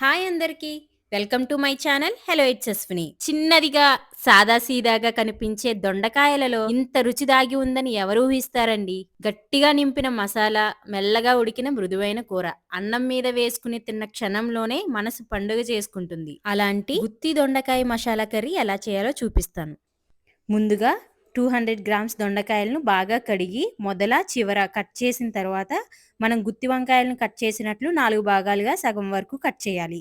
Hi అందరికీ. Welcome to my channel. Hello it's Ashwini. చిన్నదిగా సాదా సీదాగా కనిపించే దొండకాయలలో ఇంత రుచి దాగి ఉందని ఎవరు ఊహిస్తారండి? గట్టిగా నింపిన మసాలా మెల్లగా ఉడికిన మృదువైన కూర అన్నం మీద వేసుకుని తిన్న క్షణంలోనే మనసు పండుగ చేసుకుంటుంది. అలాంటి గుత్తి దొండకాయ మసాలా కర్రీ ఎలా చేయాలో చూపిస్తాను. ముందుగా టూ హండ్రెడ్ గ్రామ్స్ దొండకాయలను బాగా కడిగి మొదల చివర కట్ చేసిన తర్వాత మనం గుత్తి వంకాయలను కట్ చేసినట్లు నాలుగు భాగాలుగా సగం వరకు కట్ చేయాలి.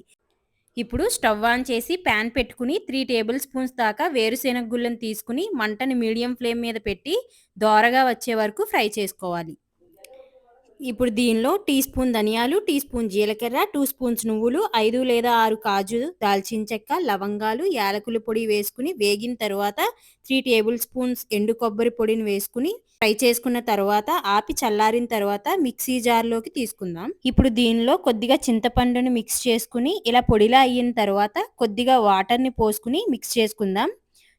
ఇప్పుడు స్టవ్ ఆన్ చేసి ప్యాన్ పెట్టుకుని త్రీ టేబుల్ స్పూన్స్ దాకా వేరుశెనగ గుళ్ళను తీసుకుని మంటని మీడియం ఫ్లేమ్ మీద పెట్టి దోరగా వచ్చే వరకు ఫ్రై చేసుకోవాలి. ఇప్పుడు దీనిలో టీ స్పూన్ ధనియాలు టీ స్పూన్ జీలకర్ర టూ స్పూన్స్ నువ్వులు ఐదు లేదా ఆరు కాజు దాల్చిన చెక్క లవంగాలు యాలకుల పొడి వేసుకుని వేగిన తర్వాత త్రీ టేబుల్ స్పూన్స్ ఎండు కొబ్బరి పొడిని వేసుకుని ఫ్రై చేసుకున్న తర్వాత ఆపి చల్లారిన తర్వాత మిక్సీ జార్లోకి తీసుకుందాం. ఇప్పుడు దీనిలో కొద్దిగా చింతపండుని మిక్స్ చేసుకుని ఇలా పొడిలా అయిన తర్వాత కొద్దిగా వాటర్ని పోసుకుని మిక్స్ చేసుకుందాం.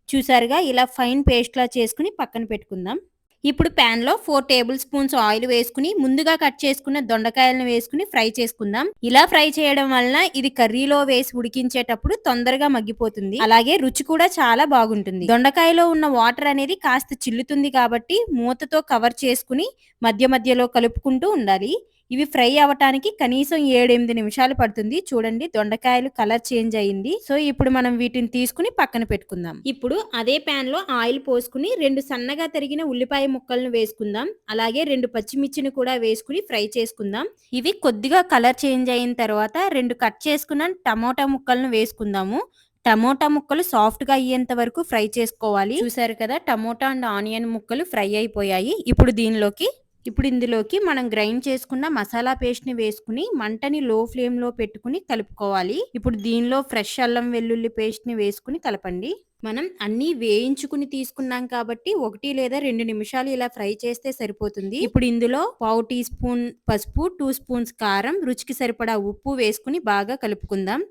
చూసారుగా ఇలా ఫైన్ పేస్ట్లా చేసుకుని పక్కన పెట్టుకుందాం. ఇప్పుడు ప్యాన్లో ఫోర్ టేబుల్ స్పూన్స్ ఆయిల్ వేసుకుని ముందుగా కట్ చేసుకున్న దొండకాయలను వేసుకుని ఫ్రై చేసుకుందాం. ఇలా ఫ్రై చేయడం వలన ఇది కర్రీలో వేసి ఉడికించేటప్పుడు తొందరగా మగ్గిపోతుంది. అలాగే రుచి కూడా చాలా బాగుంటుంది. దొండకాయలో ఉన్న వాటర్ అనేది కాస్త చిల్లుతుంది కాబట్టి మూతతో కవర్ చేసుకుని మధ్య మధ్యలో కలుపుకుంటూ ఉండాలి. ఇవి ఫ్రై అవ్వటానికి కనీసం ఏడెనిమిది నిమిషాలు పడుతుంది. చూడండి దొండకాయలు కలర్ చేంజ్ అయ్యింది సో ఇప్పుడు మనం వీటిని తీసుకుని పక్కన పెట్టుకుందాం. ఇప్పుడు అదే ప్యాన్లో ఆయిల్ పోసుకుని రెండు సన్నగా తరిగిన ఉల్లిపాయ ముక్కలను వేసుకుందాం. అలాగే రెండు పచ్చిమిర్చిని కూడా వేసుకుని ఫ్రై చేసుకుందాం. ఇవి కొద్దిగా కలర్ చేంజ్ అయిన తర్వాత రెండు కట్ చేసుకున్న టమోటా ముక్కలను వేసుకుందాము. టమోటా ముక్కలు సాఫ్ట్గా అయ్యేంత వరకు ఫ్రై చేసుకోవాలి. చూసారు కదా టమోటా అండ్ ఆనియన్ ముక్కలు ఫ్రై అయిపోయాయి. ఇప్పుడు దీనిలోకి ఇప్పుడు ఇందులోకి మనం గ్రైండ్ చేసుకున్న మసాలా పేస్ట్ని వేసుకుని మంటని లో ఫ్లేమ్లో పెట్టుకుని కలుపుకోవాలి. ఇప్పుడు దీనిలో ఫ్రెష్ అల్లం వెల్లుల్లి పేస్ట్ని వేసుకుని కలపండి. మనం అన్నీ వేయించుకుని తీసుకున్నాం కాబట్టి ఒకటి లేదా రెండు నిమిషాలు ఇలా ఫ్రై చేస్తే సరిపోతుంది. ఇప్పుడు ఇందులో పావు టీ స్పూన్ పసుపు టూ స్పూన్స్ కారం రుచికి సరిపడా ఉప్పు వేసుకుని బాగా కలుపుకుందాం.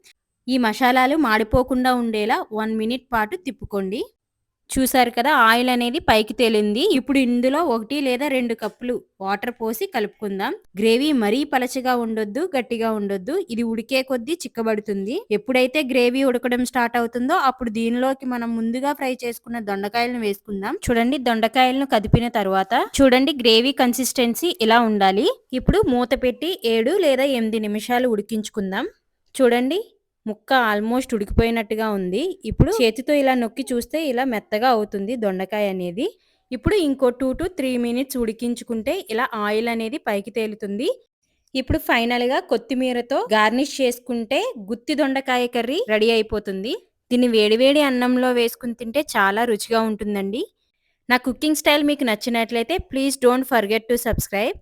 ఈ మసాలాలు మాడిపోకుండా ఉండేలా వన్ మినిట్ పాటు తిప్పుకోండి. చూసారు కదా ఆయిల్ అనేది పైకి తేలింది. ఇప్పుడు ఇందులో ఒకటి లేదా రెండు కప్పులు వాటర్ పోసి కలుపుకుందాం. గ్రేవీ మరీ పలచగా ఉండొద్దు గట్టిగా ఉండొద్దు. ఇది ఉడికే కొద్దీ చిక్కబడుతుంది. ఎప్పుడైతే గ్రేవీ ఉడకడం స్టార్ట్ అవుతుందో అప్పుడు దీనిలోకి మనం ముందుగా ఫ్రై చేసుకున్న దొండకాయలను వేసుకుందాం. చూడండి దొండకాయలను కదిపిన తర్వాత చూడండి గ్రేవీ కన్సిస్టెన్సీ ఇలా ఉండాలి. ఇప్పుడు మూత పెట్టి ఏడు లేదా ఎనిమిది నిమిషాలు ఉడికించుకుందాం. చూడండి ముక్క ఆల్మోస్ట్ ఉడికిపోయినట్టుగా ఉంది. ఇప్పుడు చేతితో ఇలా నొక్కి చూస్తే ఇలా మెత్తగా అవుతుంది దొండకాయ అనేది. ఇప్పుడు ఇంకో టూ టు త్రీ మినిట్స్ ఉడికించుకుంటే ఇలా ఆయిల్ అనేది పైకి తేలుతుంది. ఇప్పుడు ఫైనల్గా కొత్తిమీరతో గార్నిష్ చేసుకుంటే గుత్తి దొండకాయ కర్రీ రెడీ అయిపోతుంది. దీన్ని వేడివేడి అన్నంలో వేసుకుని తింటే చాలా రుచిగా ఉంటుందండి. నా కుకింగ్ స్టైల్ మీకు నచ్చినట్లయితే please don't forget to subscribe.